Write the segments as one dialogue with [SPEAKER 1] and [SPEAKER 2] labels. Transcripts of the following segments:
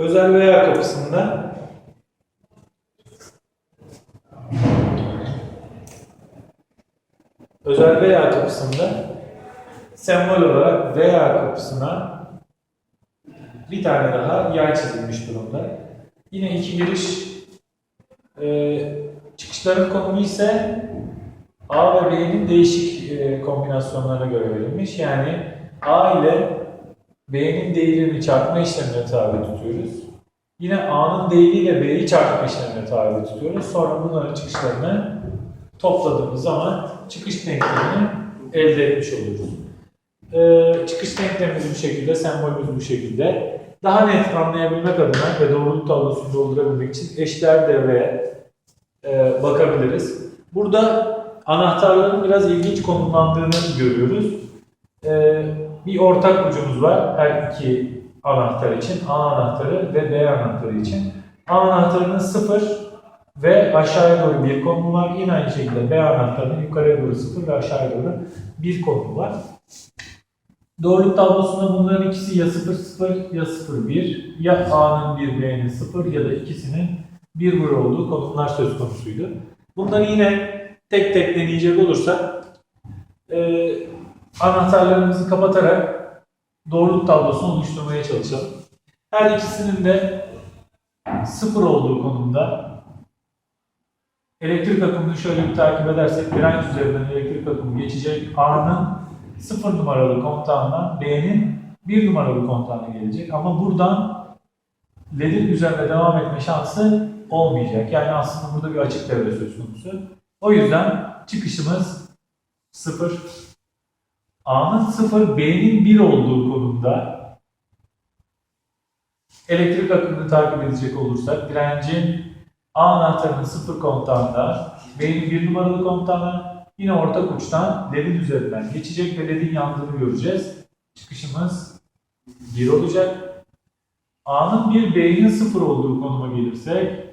[SPEAKER 1] özel veya kapısında özel veya kapısında sembol olarak veya kapısına bir tane daha yay çizilmiş durumda. Yine iki giriş e, çıkışların konumu ise A ve B'nin değişik e, kombinasyonlarına göre verilmiş. Yani A ile B'nin değerini çarpma işlemine tabi tutuyoruz. Yine A'nın değeriyle B'yi çarpma işlemine tabi tutuyoruz. Sonra bunların çıkışlarını topladığımız zaman çıkış denklemini elde etmiş oluruz. Ee, çıkış denklemimiz bu şekilde, sembolümüz bu şekilde. Daha net anlayabilmek adına ve doğruluk tablosunu doldurabilmek için eşler devreye e, bakabiliriz. Burada anahtarların biraz ilginç konumlandığını görüyoruz. Ee, bir ortak ucumuz var her iki anahtar için. A anahtarı ve B anahtarı için. A anahtarının 0 ve aşağıya doğru bir konumu var. Yine aynı şekilde B anahtarının yukarıya doğru 0 ve aşağıya doğru bir konumu var. Doğruluk tablosunda bunların ikisi ya 0 0 ya 0 1 ya A'nın 1 B'nin 0 ya da ikisinin 1 1 olduğu konumlar söz konusuydu. Bunları yine tek tek deneyecek olursak e, anahtarlarımızı kapatarak doğruluk tablosunu oluşturmaya çalışalım. Her ikisinin de 0 olduğu konumda elektrik akımını şöyle bir takip edersek direnç üzerinden elektrik akımı geçecek. A'nın 0 numaralı kontağından B'nin 1 numaralı kontağına gelecek. Ama buradan LED'in üzerinde devam etme şansı olmayacak. Yani aslında burada bir açık devre söz konusu. O yüzden çıkışımız 0. A'nın 0, B'nin 1 olduğu konumda elektrik akımını takip edecek olursak direncin A anahtarının 0 kontağında, B'nin 1 numaralı kontağına yine ortak uçtan LED'in üzerinden geçecek ve LED'in yandığını göreceğiz. Çıkışımız 1 olacak. A'nın 1, B'nin 0 olduğu konuma gelirsek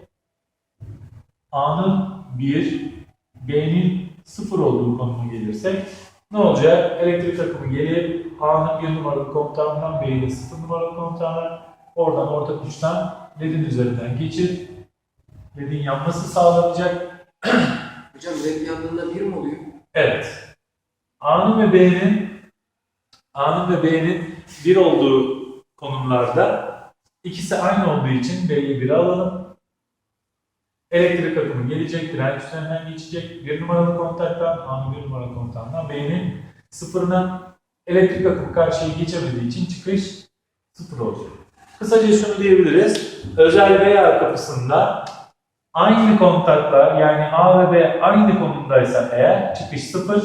[SPEAKER 1] A'nın 1, B'nin 0 olduğu konuma gelirsek ne olacak? Elektrik akımı gelip A'nın 1 numaralı kontağından B'nin 0 numaralı kontağına oradan ortak uçtan LED'in üzerinden geçip LED'in yanması sağlanacak.
[SPEAKER 2] Hocam red yandığında bir mi oluyor?
[SPEAKER 1] Evet. A'nın ve B'nin A'nın ve B'nin 1 olduğu konumlarda ikisi aynı olduğu için B'yi 1'e alalım. Elektrik akımı gelecek, direnç üzerinden geçecek. 1 numaralı kontaktan, A'nın 1 numaralı kontağından B'nin sıfırına elektrik akımı karşıya geçemediği için çıkış sıfır olacak. Kısaca şunu diyebiliriz. Özel veya kapısında aynı kontaklar yani A ve B aynı konumdaysa eğer çıkış 0.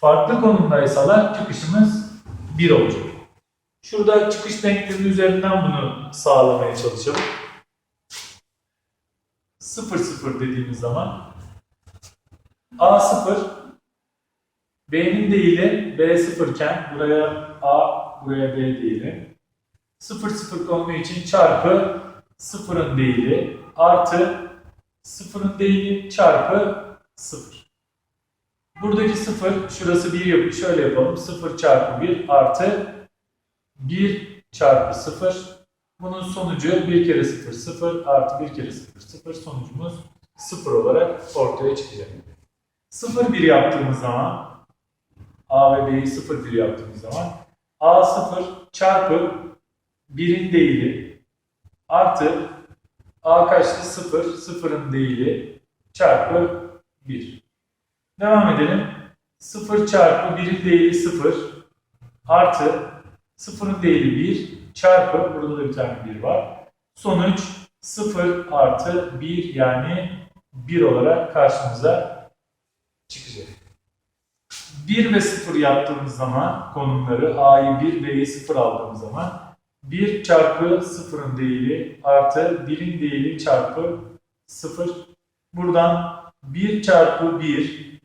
[SPEAKER 1] Farklı konumdaysalar çıkışımız 1 olacak. Şurada çıkış denklemi üzerinden bunu sağlamaya çalışalım. 0 0 dediğimiz zaman A 0 B'nin değili B 0 iken buraya A buraya B değili 0 0 konumu için çarpı sıfırın değili artı sıfırın değili çarpı sıfır. Buradaki sıfır, şurası 1 yapıyor. Şöyle yapalım. 0 çarpı 1 artı 1 çarpı 0. Bunun sonucu 1 kere 0 0 artı 1 kere 0 0. Sonucumuz 0 olarak ortaya çıkacak. 0 1 yaptığımız zaman A ve B'yi 0 1 yaptığımız zaman A 0 çarpı 1'in değili artı A kaçtı? 0. 0'ın değili çarpı 1. Devam edelim. 0 çarpı 1'in değili 0 artı 0'ın değili 1 çarpı burada da bir tane 1 var. Sonuç 0 artı 1 yani 1 olarak karşımıza çıkacak. 1 ve 0 yaptığımız zaman konumları A'yı 1 B'yi 0 aldığımız zaman 1 çarpı 0'ın değili artı 1'in değili çarpı 0. Buradan 1 çarpı 1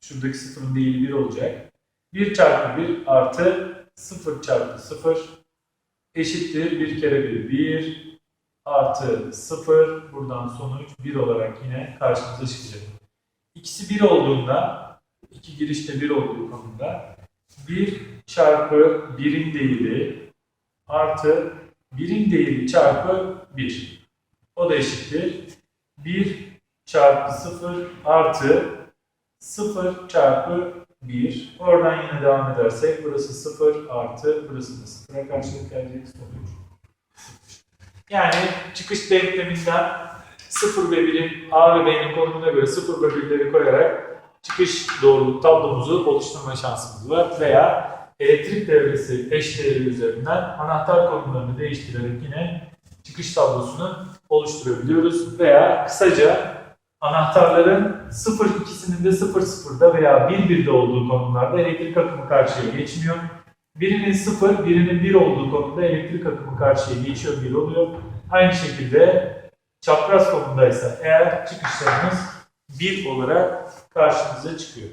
[SPEAKER 1] şuradaki 0'ın değili 1 olacak. 1 çarpı 1 artı 0 çarpı 0 eşittir 1 kere 1 1 artı 0 buradan sonuç 1 olarak yine karşımıza çıkacak. İkisi 1 olduğunda iki girişte 1 olduğu konumda 1 çarpı 1'in değili artı birin değeri çarpı 1. O da eşittir. 1 çarpı 0 artı 0 çarpı 1. Oradan yine devam edersek burası 0 artı burası da 0'a karşılık gelecek sonuç. Yani çıkış denkleminden 0 ve 1'in A ve B'nin konumuna göre 0 ve 1'leri koyarak çıkış doğruluk tablomuzu oluşturma şansımız var. Veya elektrik devresi eş değeri üzerinden anahtar konumlarını değiştirerek yine çıkış tablosunu oluşturabiliyoruz. Veya kısaca anahtarların 0 ikisinin de 0 0'da veya 1 1'de olduğu konumlarda elektrik akımı karşıya geçmiyor. Birinin 0, birinin 1 olduğu konumda elektrik akımı karşıya geçiyor, 1 oluyor. Aynı şekilde çapraz konumdaysa eğer çıkışlarımız 1 olarak karşımıza çıkıyor.